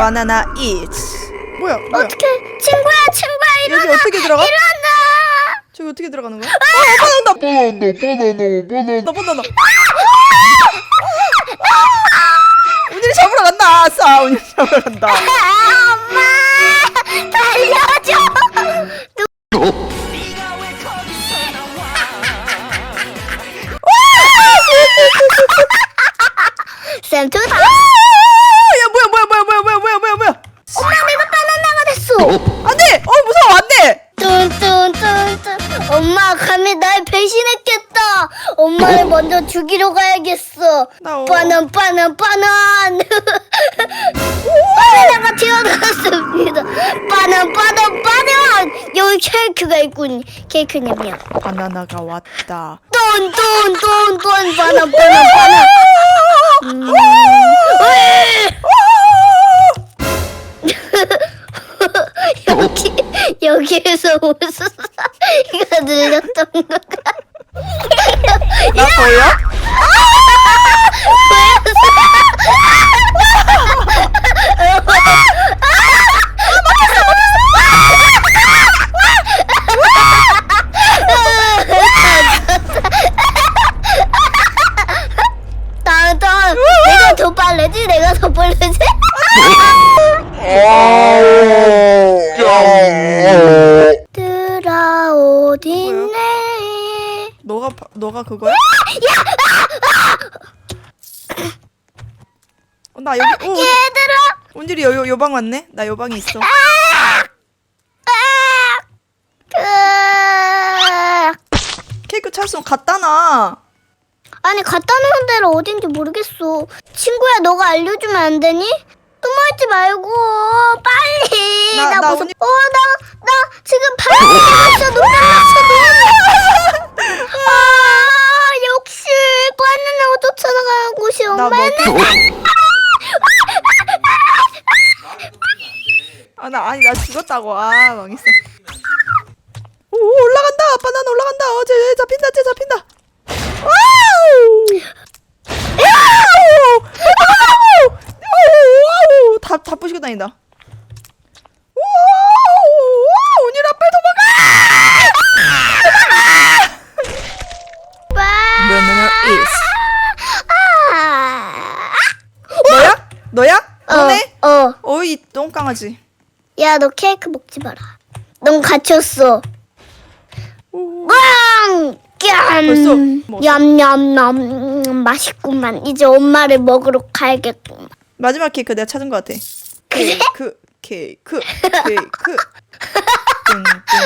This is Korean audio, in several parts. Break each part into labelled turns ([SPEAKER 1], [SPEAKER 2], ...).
[SPEAKER 1] 바나나 eat. 뭐야? 뭐야?
[SPEAKER 2] 어떻게 친구야 친구야 일어나
[SPEAKER 1] 여기 어떻게 들어가?
[SPEAKER 2] 일어나
[SPEAKER 1] 저기 어떻게 들어가는 거야? 어, 바나나,
[SPEAKER 3] 바나나 바나나 바나나
[SPEAKER 1] 나 바나나. 오늘이 잡으러 간다. 아싸, 오늘 잡으러 간다.
[SPEAKER 2] 아, 엄마 달려줘 엄마를 먼저 죽이러 가야겠어.
[SPEAKER 1] 나 어.
[SPEAKER 2] 바난 바난 바난 바나나가 튀어나왔습니다. 바난 바난 바난 여기 케이크가 있군 케이크 냠냠
[SPEAKER 1] 바나나가 왔다.
[SPEAKER 2] 뚠뚠뚠뚠 바난 바난 바난 음. 여기 여기에서 무슨 소리가 들렸던 거
[SPEAKER 1] 가나 보여?
[SPEAKER 2] 내가 더 빨래지 내가 더 빨래지
[SPEAKER 1] 너가 그거야? 어, 나 여기 오,
[SPEAKER 2] 얘들아
[SPEAKER 1] 온질이 요, 요, 요 방 왔네? 나 요 방에 있어.
[SPEAKER 2] 으악.
[SPEAKER 1] 케이크 찰수 갖다 놔.
[SPEAKER 2] 아니 갖다 놓은 데를 어딘지 모르겠어 친구야 너가 알려주면 안 되니? 숨어있지 말고 빨리
[SPEAKER 1] 나-
[SPEAKER 2] 나,
[SPEAKER 1] 나
[SPEAKER 2] 무서...
[SPEAKER 1] 언니-
[SPEAKER 2] 어, 나, 나 지금 바나나 놀랐어 놀랐어 아 나 엄마는
[SPEAKER 1] 뭐? 아, 나 아니 나 죽었다고. 아, 망했어. 오, 올라간다. 바나나 올라간다. 어, 쟤, 쟤 잡힌다. 쟤 잡힌다. 와우! 와우! 와우! 와우! 다, 다 부시고 다닌다. 와우! 와우! 언니랑 빨리 도망가! 바나나 is.
[SPEAKER 2] 아.
[SPEAKER 1] 너야? 너야? 너네?
[SPEAKER 2] 어, 어.
[SPEAKER 1] 어이 똥강아지.
[SPEAKER 2] 야, 너 케이크 먹지 마라. 넌 갇혔어.
[SPEAKER 1] 오.
[SPEAKER 2] 꽝!
[SPEAKER 1] 벌써! 먹었어?
[SPEAKER 2] 음, 맛있구만. 이제 엄마를 먹으러 가야겠구만.
[SPEAKER 1] 마지막 케이크 내가 찾은 것 같아. 케이크, 케이크, 케이크.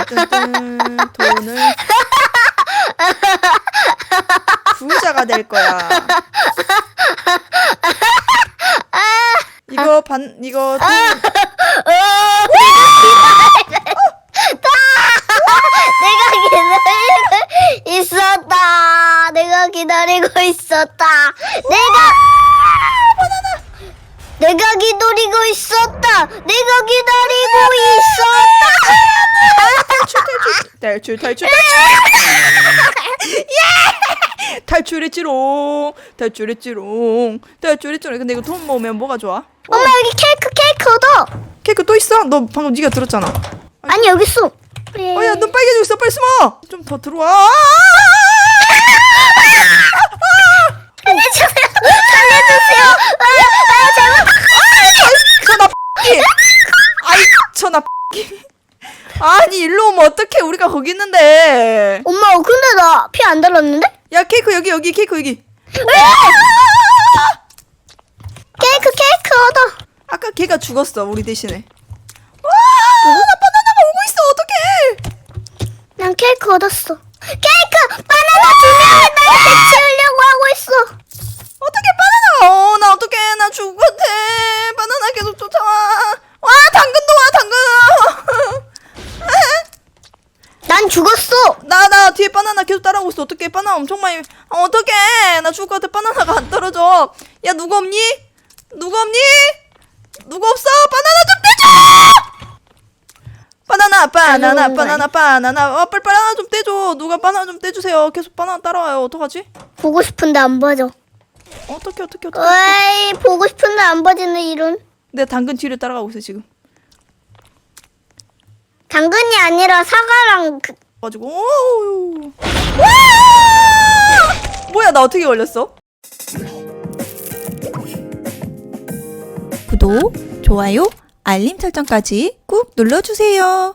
[SPEAKER 1] 뜬뜬뜬뜬 돈을 부자가 될 거야. 이거 반 이거 돈,
[SPEAKER 2] 내가 기다리고 있었다. 내가 기다리고 있었다. 내가 내가 기다리고 있었다. 내가 기다리고 있었다.
[SPEAKER 1] 탈출 탈출 탈출 탈출 예! 탈출했지롱 탈출했지롱 탈출했지롱 근데 이거 돈 모으면 뭐가 좋아?
[SPEAKER 2] 엄마 여기 케이크 케이크 얻어.
[SPEAKER 1] 케이크 또 있어? 너 방금 네가 들었잖아
[SPEAKER 2] 아니 여기 있어.
[SPEAKER 1] 어야 눈 빨개지고 있어 빨리 숨어 좀 더 들어와
[SPEAKER 2] 살려주세요. 살려주세요. 아, 아, 잘못.
[SPEAKER 1] 저나 아이 저나 아니 일로 오면 어떡해 우리가 거기 있는데
[SPEAKER 2] 엄마 근데 나 피 안 달았는데?
[SPEAKER 1] 야 케이크 여기 여기 케이크 여기
[SPEAKER 2] 케이 얻어.
[SPEAKER 1] 아까 걔가 죽었어 우리 대신에. 와 나 바나나가 오고 있어 어떡해.
[SPEAKER 2] 난 케이크 얻었어. 케이크! 바나나 두 명을 날 해치우려고 하고 있어.
[SPEAKER 1] 어떻게 바나나가 어나 어떡해. 나 죽을 것 같아. 바나나 계속 쫓아와. 와 당근도 와 당근.
[SPEAKER 2] 난 죽었어.
[SPEAKER 1] 나 나 뒤에 바나나 계속 따라오고 있어. 어떡해. 바나나 엄청 많이. 아 어떡해. 나 죽을 것 같아. 바나나가 안 떨어져. 야 누구 없니? 누구 없니? 누구 없어? 바나나 좀 떼줘! 바나나, 바나나, 바나나, 바나나. 어, 빨리 바나나 좀 떼줘. 누가 바나나 좀 떼주세요. 계속 바나나 따라와요. 어떡하지?
[SPEAKER 2] 보고 싶은데 안 봐줘.
[SPEAKER 1] 어떻게 어떻게 어떻게?
[SPEAKER 2] 어이 보고 싶은데 안 봐지는 이런.
[SPEAKER 1] 내 당근 뒤를 따라가고 있어 지금.
[SPEAKER 2] 당근이 아니라 사과랑 그...
[SPEAKER 1] 가지고. 뭐야 나 어떻게 걸렸어? 구독, 좋아요, 알림 설정까지 꾹 눌러주세요.